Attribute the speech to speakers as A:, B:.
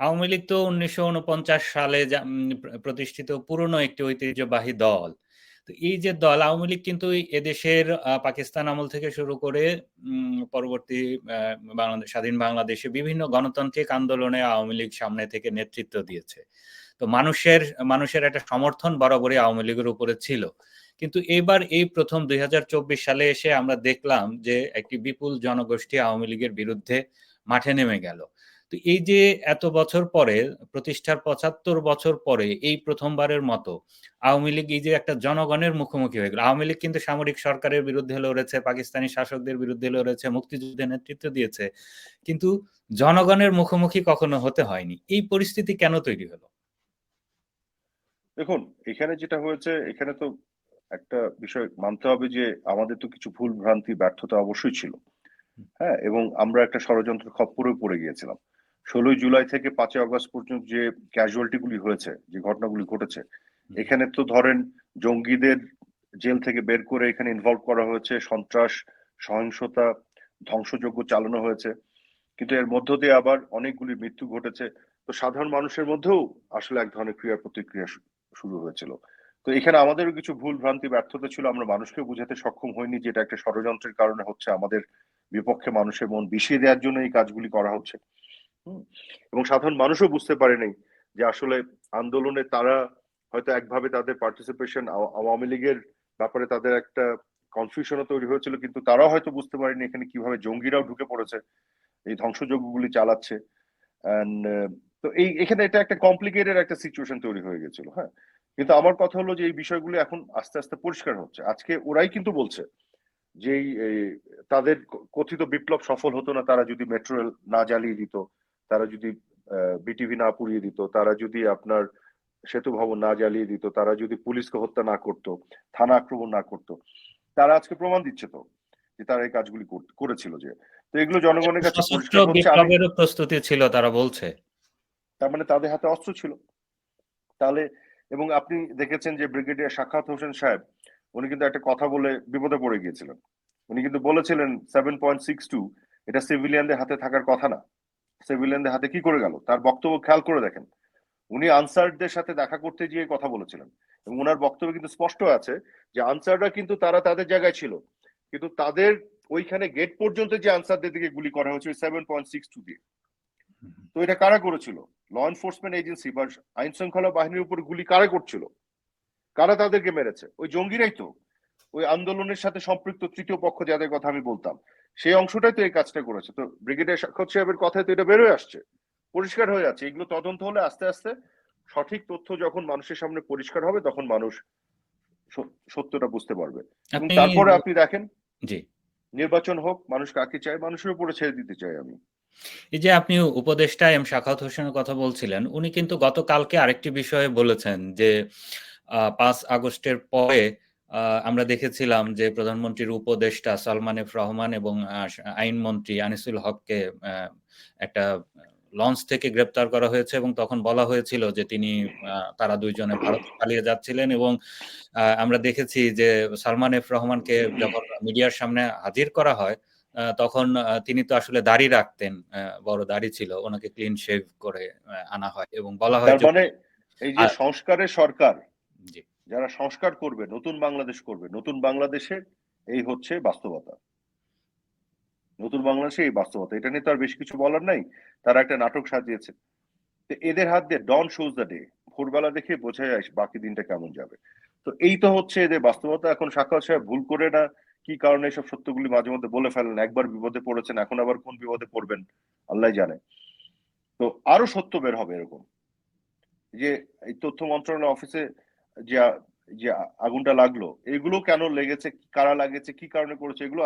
A: আওয়ামী লীগ তো উনিশশো উনপঞ্চাশ সালে প্রতিষ্ঠিত পুরনো একটি ঐতিহ্যবাহী দল। তো এই যে দল, আওয়ামী লীগ কিন্তু এদেশের পাকিস্তান আমল থেকে শুরু করে পরবর্তী বাংলাদেশ, স্বাধীন বাংলাদেশে বিভিন্ন গণতান্ত্রিক আন্দোলনে আওয়ামী লীগ সামনে থেকে নেতৃত্ব দিয়েছে। তো মানুষের মানুষের একটা সমর্থন বরাবরই আওয়ামী লীগের উপরে ছিল। কিন্তু এবার এই ১ম ২০২৪ সালে এসে আমরা দেখলাম যে একটি বিপুল জনগোষ্ঠী আওয়ামী লীগের বিরুদ্ধে মাঠে নেমে গেল। তো এই যে এত বছর পরে প্রতিষ্ঠার ৭৫ বছর পরে এই ১ম বারের মতো আওয়ামী লীগ এই যে একটা জনগণের মুখোমুখি হয়ে গেল। আওয়ামী লীগ কিন্তু সামরিক সরকারের বিরুদ্ধে লড়েছে, পাকিস্তানি শাসকদের বিরুদ্ধে লড়েছে, মুক্তিযুদ্ধে নেতৃত্ব দিয়েছে। কিন্তু জনগণের মুখোমুখি কখনো হতে হয়নি। এই পরিস্থিতি কেন তৈরি হলো?
B: দেখুন, এখানে যেটা হয়েছে এখানে তো একটা বিষয় মানতে হবে যে আমাদের তো কিছু ভুল ভ্রান্তি ব্যর্থতা অবশ্যই ছিল। হ্যাঁ? এবং আমরা একটা ষড়যন্ত্রের খপ্পরেও পড়ে গিয়েছিলাম। ১৬ই জুলাই থেকে ৫ই আগস্ট পর্যন্ত যে ক্যাজুয়ালিটি গুলি হয়েছে, যে ঘটনাগুলি ঘটেছে, এখানে তো ধরেন জঙ্গিদের জেল থেকে বের করে এখানে ইনভলভ করা হয়েছে, সন্ত্রাস, সহিংসতা, ধ্বংসযজ্ঞ চালানো হয়েছে। কিন্তু এর মধ্য দিয়ে আবার অনেকগুলি মৃত্যু ঘটেছে। তো সাধারণ মানুষের মধ্যেও আসলে এক ধরনের ক্রিয়া প্রতিক্রিয়া শুরু হয়েছিল। তো এখানে আমাদেরও কিছু ভুল ভ্রান্তি ব্যর্থতা ছিল। আমরা মানুষকে বুঝাতে সক্ষম হইনি যে এটা একটা ষড়যন্ত্রের কারণে হচ্ছে আমাদের বিপক্ষে মানুষের মন বিষিয়ে দেওয়ার জন্য এই কাজগুলি করা হচ্ছে। এবং সাধারণ মানুষও বুঝতে পারে নাই যে আসলে আন্দোলনে তারা হয়তো একভাবে তাদের পার্টিসিপেশন আওয়ামী লীগের ব্যাপারে তাদের একটা কনফিউশন ও তৈরি হয়েছিল কিন্তু তারাও হয়তো বুঝতে পারেনি এখানে কীভাবে জঙ্গিরাও ঢুকে পড়েছে। এই ধ্বংসযজ্ঞগুলি চালাচ্ছে। তো এই এখানে এটা একটা কমপ্লিকেটেড একটা সিচুয়েশন তৈরি হয়ে গেছিল। হ্যাঁ? কিন্তু আমার কথা হলো যে এই বিষয়গুলো এখন আস্তে, আস্তে পরিষ্কার হচ্ছে। আজকে ওরাই কিন্তু বলছে যে তাদের কথিত বিপ্লব সফল হতো না তারা যদি মেট্রো না জ্বালিয়ে দিত, তারা যদি বিটিভি না পুড়িয়ে দিত, তারা যদি আপনার সেতু ভবন না জ্বালিয়ে দিত, তারা যদি পুলিশকে হত্যা না করত, থানা আক্রমণ না করত। তারা আজকে প্রমাণ দিচ্ছে তো যে তারা এই কাজগুলি কর করেছিল যে। তো এগুলো জনগণের কাছে
A: প্রস্তুতি ছিল তারা বলছে।
B: তার মানে তাদের হাতে অস্ত্র ছিল। তাহলে এবং আপনি দেখেছেন যে ব্রিগেডিয়ার সাক্ষাৎ হোসেন সাহেব উনি কিন্তু একটা কথা বলে বিপদে পড়ে গিয়েছিলেন। উনি কিন্তু বলেছিলেন 7.62 এটা সিভিলিয়ানদের হাতে থাকার কথা না। সিভিলিয়ানদের হাতে কি করে গেল? তার বক্তব্য খেয়াল করে দেখেন। উনি আনসারদের সাথে দেখা করতে গিয়ে কথা বলেছিলেন। এবং উনার বক্তব্যে কিন্তু স্পষ্ট আছে যে আনসাররা কিন্তু তারা তাদের জায়গায় ছিল। কিন্তু তাদের ওইখানে গেট পর্যন্ত যে আনসারদের দিকে গুলি করা হয়েছে ওই 7.62 দিয়ে। তো এটা কারা করেছিল? ল এনফোর্সমেন্ট এজেন্সি বা আইন শৃঙ্খলা বাহিনীর উপর গুলি কারা করছিল? কারা তাদেরকে মেরেছে? ওই জঙ্গিরাই তো। ওই আন্দোলনের সাথে সম্পৃক্ত তৃতীয় পক্ষ যাদের কথা আমি বলতাম। সেই অংশটাই তো এই কাজটা করেছে। তো ব্রিগেডিয়ার সাখাওয়াত সাহেবের কথায় তো এটা বের হয়ে আসছে। পরিষ্কার হয়ে যাচ্ছে। এগুলো তদন্ত হলে আস্তে, আস্তে সঠিক তথ্য যখন মানুষের সামনে পরিষ্কার হবে তখন মানুষ সত্যটা বুঝতে পারবে। এবং তারপরে আপনি দেখেন
A: জি।
B: নির্বাচন হোক, মানুষ কাকে চায়, মানুষের উপরে ছেড়ে দিতে চাই আমি।
A: এই যে আপনি উপদেষ্টা এম সাখাওয়াত হোসেনের কথা বলছিলেন, উনি কিন্তু গতকালকে আরেকটি বিষয়ে বলেছেন যে ৫ আগস্টের পরে আমরা দেখেছিলাম যে প্রধানমন্ত্রীর উপদেষ্টা সালমান এফ রহমান এবং আইনমন্ত্রী আনিসুল হককে একটা লঞ্চ থেকে গ্রেপ্তার করা হয়েছে এবং তখন বলা হয়েছিল যে তিনি তারা ২ জনে ভারতে পালিয়ে যাচ্ছিলেন এবং আমরা দেখেছি যে সালমান এফ রহমানকে যখন মিডিয়ার সামনে হাজির করা হয় তখন তিনি তো আসলে দাড়ি রাখতেন। বড় দাড়ি ছিল। ওনাকে ক্লিন শেভ করে আনা হয় এবং বলা হয়
B: মানে এই যে সংস্কারের সরকার,
A: জি।
B: যারা সংস্কার করবে, নতুন বাংলাদেশ করবে, নতুন বাংলাদেশের এই হচ্ছে বাস্তবতা। নতুন বাংলাদেশে এই বাস্তবতা। এটা নিয়ে তো আর বেশি কিছু বলার নাই। তারা একটা নাটক সাজিয়েছে। তো এদের হাত দিয়ে ডন শোজ দ্য ডে। ভোরবেলা দেখে বোঝা যায় বাকি দিনটা কেমন যাবে। তো এই তো হচ্ছে এদের বাস্তবতা। এখন সাক্ষাৎ সাহেব ভুল করে না কি কারণে এসব সত্যগুলি মাঝে মধ্যে বলে ফেলেন। একবার বিপদে পড়েছেন, এখন আবার কোন বিপদে পড়বেন আল্লাহই জানে। তো আরও সত্য বের হবে এরকম। যে এই তথ্য মন্ত্রণালয় অফিসে যে যে আগুনটা লাগল, এগুলো কেন লেগেছে, কারা লাগেছে কি কারণে করেছে এগুলো